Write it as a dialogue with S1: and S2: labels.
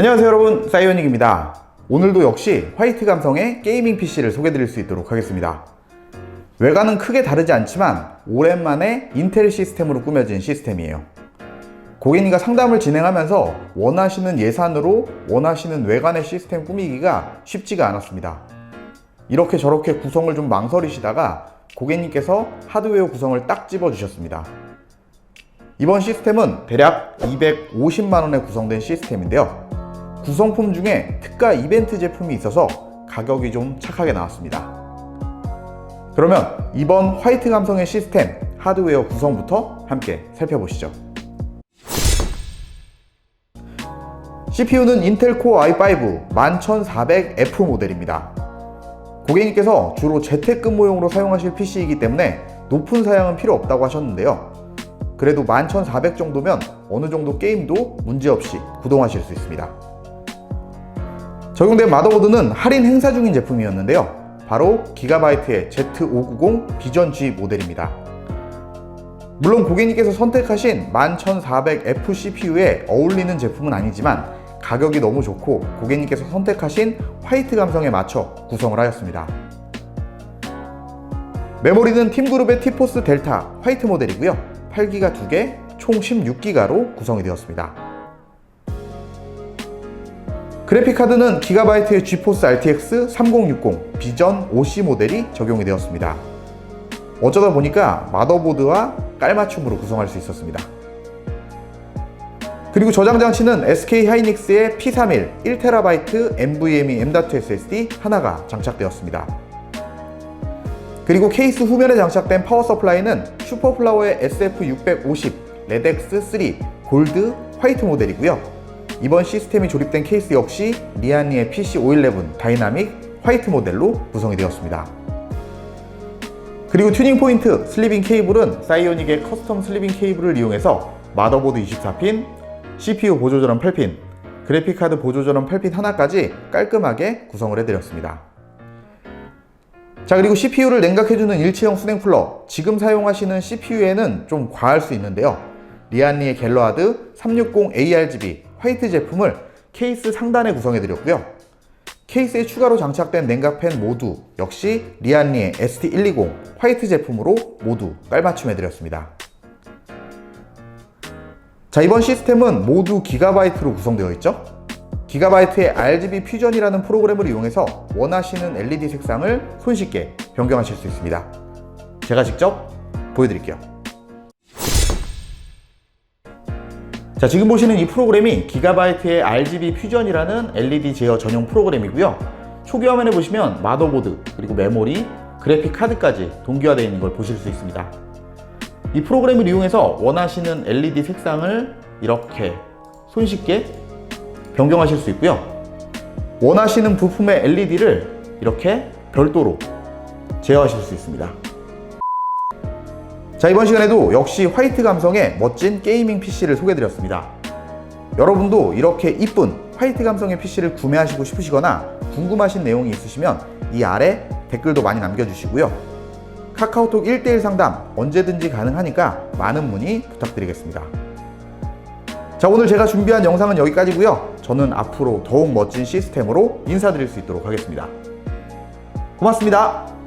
S1: 안녕하세요 여러분. 사이오닉입니다. 오늘도 역시 화이트 감성의 게이밍 PC를 소개드릴 수 있도록 하겠습니다. 외관은 크게 다르지 않지만 오랜만에 인텔 시스템으로 꾸며진 시스템이에요. 고객님과 상담을 진행하면서 원하시는 예산으로 원하시는 외관의 시스템 꾸미기가 쉽지가 않았습니다. 이렇게 저렇게 구성을 좀 망설이시다가 고객님께서 하드웨어 구성을 딱 집어 주셨습니다. 이번 시스템은 대략 250만원에 구성된 시스템인데요 구성품 중에 특가 이벤트 제품이 있어서 가격이 좀 착하게 나왔습니다. 그러면 이번 화이트 감성의 시스템 하드웨어 구성부터 함께 살펴보시죠. CPU는 인텔 코어 i5 11400F 모델입니다. 고객님께서 주로 재택근무용으로 사용하실 PC이기 때문에 높은 사양은 필요 없다고 하셨는데요. 그래도 11400 정도면 어느 정도 게임도 문제없이 구동하실 수 있습니다. 적용된 마더보드는 할인 행사 중인 제품이었는데요. 바로 기가바이트의 Z590 비전 G 모델입니다. 물론 고객님께서 선택하신 11400F CPU에 어울리는 제품은 아니지만 가격이 너무 좋고 고객님께서 선택하신 화이트 감성에 맞춰 구성을 하였습니다. 메모리는 팀그룹의 티포스 델타 화이트 모델이고요. 8기가 2개, 총 16기가로 구성이 되었습니다. 그래픽카드는 기가바이트의 GeForce RTX 3060 비전 5C 모델이 적용이 되었습니다. 어쩌다 보니까 마더보드와 깔맞춤으로 구성할 수 있었습니다. 그리고 저장 장치는 SK 하이닉스의 P31 1TB NVMe M.2 SSD 하나가 장착되었습니다. 그리고 케이스 후면에 장착된 파워 서플라이는 슈퍼플라워의 SF650 레덱스 3 골드 화이트 모델이고요. 이번 시스템이 조립된 케이스 역시 리아니의 PC511 다이나믹 화이트 모델로 구성이 되었습니다. 그리고 튜닝 포인트 슬리빙 케이블은 사이오닉의 커스텀 슬리빙 케이블을 이용해서 마더보드 24핀, CPU 보조 전원 8핀, 그래픽카드 보조 전원 8핀 하나까지 깔끔하게 구성을 해드렸습니다. 자 그리고 CPU를 냉각해주는 일체형 수냉 쿨러 지금 사용하시는 CPU에는 좀 과할 수 있는데요 리안리의 갤러하드 360 ARGB 화이트 제품을 케이스 상단에 구성해 드렸고요 케이스에 추가로 장착된 냉각팬 모두 역시 리안리의 ST120 화이트 제품으로 모두 깔맞춤해 드렸습니다 자 이번 시스템은 모두 기가바이트로 구성되어 있죠 기가바이트의 RGB 퓨전이라는 프로그램을 이용해서 원하시는 LED 색상을 손쉽게 변경하실 수 있습니다. 제가 직접 보여드릴게요. 자, 지금 보시는 이 프로그램이 기가바이트의 RGB 퓨전이라는 LED 제어 전용 프로그램이고요. 초기 화면에 보시면 마더보드, 그리고 메모리, 그래픽 카드까지 동기화되어 있는 걸 보실 수 있습니다. 이 프로그램을 이용해서 원하시는 LED 색상을 이렇게 손쉽게 변경하실 수 있고요. 원하시는 부품의 LED를 이렇게 별도로 제어하실 수 있습니다. 자, 이번 시간에도 역시 화이트 감성의 멋진 게이밍 PC를 소개드렸습니다. 여러분도 이렇게 이쁜 화이트 감성의 PC를 구매하시고 싶으시거나 궁금하신 내용이 있으시면 이 아래 댓글도 많이 남겨주시고요. 카카오톡 1대1 상담 언제든지 가능하니까 많은 문의 부탁드리겠습니다. 자 오늘 제가 준비한 영상은 여기까지고요 저는 앞으로 더욱 멋진 시스템으로 인사드릴 수 있도록 하겠습니다 고맙습니다